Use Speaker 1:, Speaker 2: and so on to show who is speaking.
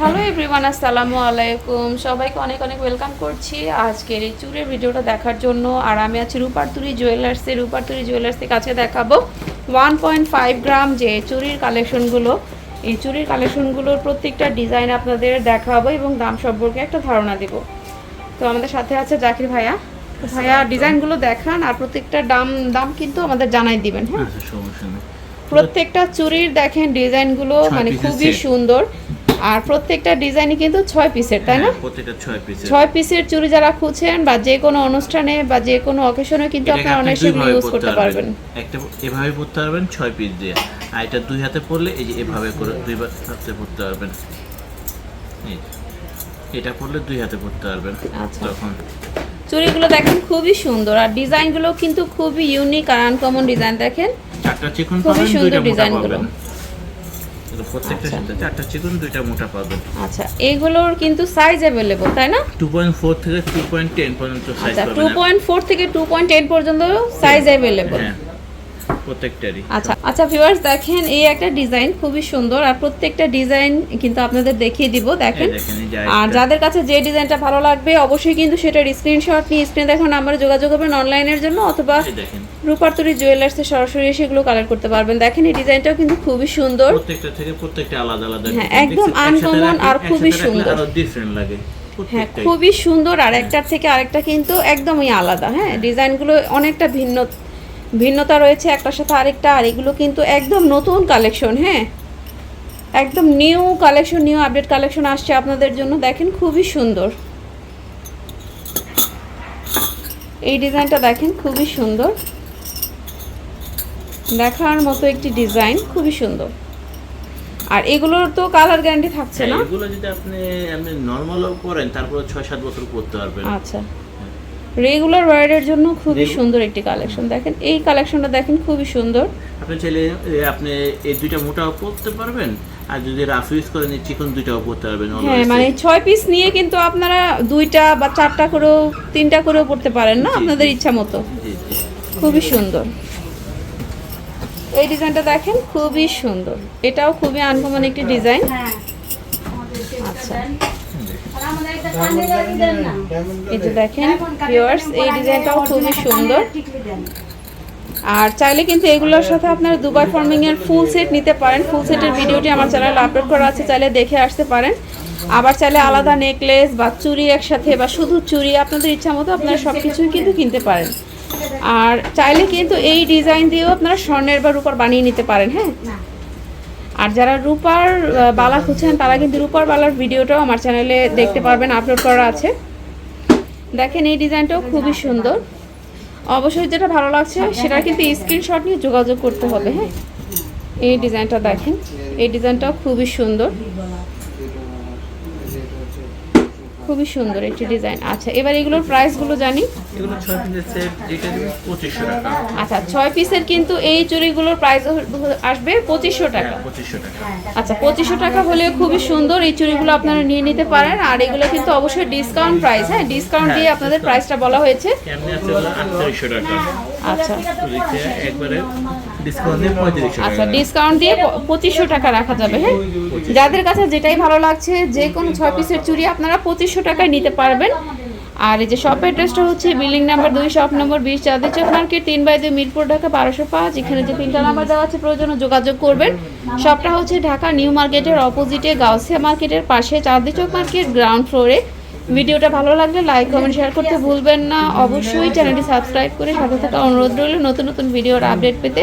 Speaker 1: Hello everyone আসসালামু আলাইকুম। সবাইকে অনেক অনেক ওয়েলকাম করছি আজকের এই চুরের ভিডিওটা দেখার জন্য। আর আমি আছি রূপারতুরি জুয়েলার্সে। রূপারতুরি জুয়েলার্স থেকে কাছে দেখাবো ওয়ান পয়েন্ট ফাইভ গ্রাম যে চুরির কালেকশনগুলো। এই চুরির কালেকশনগুলোর প্রত্যেকটা ডিজাইন আপনাদের দেখাবো এবং দাম সম্পর্কে একটা ধারণা দেব। তো আমাদের সাথে আছে জাকির ভাইয়া। ভাইয়া ডিজাইনগুলো দেখান আর প্রত্যেকটা দাম দাম কিন্তু আমাদের জানাই দিবেন হ্যাঁ?
Speaker 2: আচ্ছা
Speaker 1: প্রত্যেকটা চুরির দেখেন ডিজাইনগুলো মানে খুবই সুন্দর। আর প্রত্যেকটা ডিজাইনই কিন্তু ছয় পিসের তাই না?
Speaker 2: হ্যাঁ, প্রত্যেকটা ছয় পিস
Speaker 1: ছয় পিসের চুড়ি যারা খুঁজছেন বা যে কোনো অনুষ্ঠানে বা যে কোনো অকেশনে কিন্তু আপনারা অনেক সেগুলো ইউজ করতে পারবেন।
Speaker 2: একটা এভাবে পড়তে পারবেন ছয় পিস দিয়ে। আর এটা দুই হাতে পড়লে এই যে এভাবে করে দুই হাতে পড়তে পারবেন। এটা পড়লে দুই হাতে পড়তে পারবেন
Speaker 1: আচ্ছা।
Speaker 2: তখন।
Speaker 1: চুড়িগুলো দেখেন খুবই সুন্দর আর ডিজাইনগুলো কিন্তু খুবই ইউনিক আর আনকমন ডিজাইন দেখেন।
Speaker 2: চারটা চিকন
Speaker 1: খুবই
Speaker 2: পাবেন
Speaker 1: সুন্দর ডিজাইনগুলো।
Speaker 2: পাবেন প্রত্যেকটা
Speaker 1: আচ্ছা।
Speaker 2: সাথে চারটা চিকন দুইটা মোটা পাবেন।
Speaker 1: আচ্ছা এগুলোর কিন্তু সাইজ অ্যাভেলেবল তাই না?
Speaker 2: টু পয়েন্ট ফোর থেকে টু পয়েন্ট টেন পর্যন্ত সাইজ
Speaker 1: আচ্ছা
Speaker 2: পাবেন।
Speaker 1: পয়েন্ট ফোর থেকে টু পয়েন্ট এইট পর্যন্ত সাইজ অ্যাভেলেবল
Speaker 2: হ্যাঁ। প্রত্যেকটারই।
Speaker 1: আচ্ছা আচ্ছা ভিউয়ার্স দেখেন এই একটা ডিজাইন খুবই সুন্দর আর প্রত্যেকটা ডিজাইন কিন্তু আপনাদের দেখিয়ে দিব দেখেন। আর যাদের কাছে যে ডিজাইনটা ভালো লাগবে অবশ্যই কিন্তু সেটার স্ক্রিনশট নিয়ে স্ক্রিনে দেখুন নাম্বারে যোগাযোগ করবেন অনলাইনের জন্য অথবা রূপার্তরি জুয়েলার্সে সরাসরি সেগুলো কালার করতে পারবেন। দেখেন এই ডিজাইনটাও কিন্তু খুবই সুন্দর।
Speaker 2: প্রত্যেকটা থেকে প্রত্যেকটা আলাদা আলাদা
Speaker 1: হ্যাঁ, একদম
Speaker 2: রাখলে-
Speaker 1: আর খুবই সুন্দর।
Speaker 2: ডিফারেন্ট লাগে
Speaker 1: হ্যাঁ খুবই সুন্দর। আর একটার থেকে আরেকটা কিন্তু একদমই আলাদা। হ্যাঁ ডিজাইনগুলো অনেকটা ভিন্ন ভিন্নতা রয়েছে একটার সাথে আরেকটা আর এগুলো কিন্তু একদম নতুন কালেকশন হ্যাঁ? একদম new collection new update collection আসছে আপনাদের জন্য। দেখেন খুবই সুন্দর। এই ডিজাইনটা দেখেন খুবই সুন্দর। দেখার মতো একটি ডিজাইন খুবই সুন্দর। আর এগুলোর তো কালার গ্যারান্টি থাকছে
Speaker 2: হ্যাঁ,
Speaker 1: না?
Speaker 2: এগুলো যদি আপনি আপনি নর্মালও করেন তারপরে ছয় সাত বছর করতে পারবেন।
Speaker 1: আচ্ছা। রেগুলার ওয়ারের জন্য খুবই সুন্দর একটি কালেকশন দেখেন এই কালেকশনটা দেখেন খুবই সুন্দর।
Speaker 2: আপনি চাইলে আপনি এই দুইটা মোটাও পড়তে পারবেন? আর যদি রাফ ইউজ করেন এই চিকন দুইটাও পড়তে পারবেন
Speaker 1: হ্যাঁ মানে ছয় পিস নিয়ে কিন্তু আপনারা দুইটা বা চারটা করেও তিনটা করেও পড়তে পারেন না আপনাদের ইচ্ছা মতো।
Speaker 2: জি জি।
Speaker 1: খুবই সুন্দর। এই ডিজাইনটা দেখেন খুবই সুন্দর। এটাও খুবই আনকমন একটি ডিজাইন। আচ্ছা। দেখেন ভিউয়ার্স এই ডিজাইনটাও খুবই সুন্দর। আর চাইলে কিন্তু এগুলোর সাথে আপনারা দুবাই ফর্মিং এর ফুল সেট নিতে পারেন। ফুল সেটের ভিডিওটি আমার চ্যানেলে আপলোড করা আছে, চাইলে দেখে আসতে পারেন। আবার চাইলে আলাদা নেকলেস বা চুড়ি একসাথে বা শুধু চুড়ি, আপনাদের ইচ্ছা মতো আপনারা সব কিছুই কিন্তু কিনতে পারেন। আর চাইলে কিন্তু এই ডিজাইন দিয়েও আপনারা স্বর্ণের বা রূপার বানিয়ে নিতে পারেন হ্যাঁ? আর যারা রূপার বালা খুঁজছেন, তারা কিন্তু রূপার বালার ভিডিওটাও আমার চ্যানেলে দেখতে পারবেন আপলোড করা আছে। দেখেন এই ডিজাইনটাও খুবই সুন্দর। অবশ্যই যেটা ভালো লাগছে সেটা কিন্তু স্ক্রিনশট নিয়ে যোগাযোগ করতে হবে হ্যাঁ? এই ডিজাইনটা দেখেন, এই ডিজাইনটাও খুবই সুন্দর। খুবই সুন্দর একটি ডিজাইন। আচ্ছা এবার এগুলোর প্রাইসগুলো জানি।
Speaker 2: এগুলো ছয় পিসের সেট যেটা দেবে পঁচিশশো টাকা।
Speaker 1: আচ্ছা ছয় পিসের কিন্তু এই চুড়িগুলোর প্রাইস আসবে পঁচিশশো টাকা।
Speaker 2: হ্যাঁ পঁচিশশো টাকা।
Speaker 1: আচ্ছা পঁচিশশো টাকা হলে খুবই সুন্দর এই চুড়িগুলো আপনারা নিয়ে নিতে পারেন। আর এগুলো কিন্তু অবশ্যই ডিসকাউন্ট প্রাইস হ্যাঁ ডিসকাউন্ট দিয়ে আপনাদের প্রাইসটা বলা হয়েছে।
Speaker 2: কেমনি আছে হলো আটত্রিশশো টাকা।
Speaker 1: আচ্ছা। আচ্ছা ডিসকাউন্ট দিয়ে পঁচিশশো টাকা রাখা যাবে হ্যাঁ? যাদের কাছে যেটাই ভালো লাগছে যে কোনো ছয় পিসের চুড়ি আপনারা পঁচিশশো টাকায় নিতে পারবেন। আর এই যে শপ অ্যাড্রেসটা হচ্ছে বিল্ডিং নাম্বার দুই শপ নম্বর বিশ চাঁদের চক মার্কেট তিন বাই দুই মিরপুর ঢাকা বারোশো পাঁচ। এখানে যে তিনটা নাম্বার দেওয়া আছে প্রয়োজনে যোগাযোগ করবেন। শপটা হচ্ছে ঢাকা নিউ মার্কেটের অপোজিটে গাউসিয়া মার্কেটের পাশে চাঁদনি চক মার্কেট গ্রাউন্ড ফ্লোরে ভিডিওটা ভালো লাগলে লাইক কমেন্ট শেয়ার করতে ভুলবেন না। অবশ্যই চ্যানেলটি সাবস্ক্রাইব করে সাথে থাকা অনুরোধ রইল। নতুন নতুন ভিডিওর আপডেট পেতে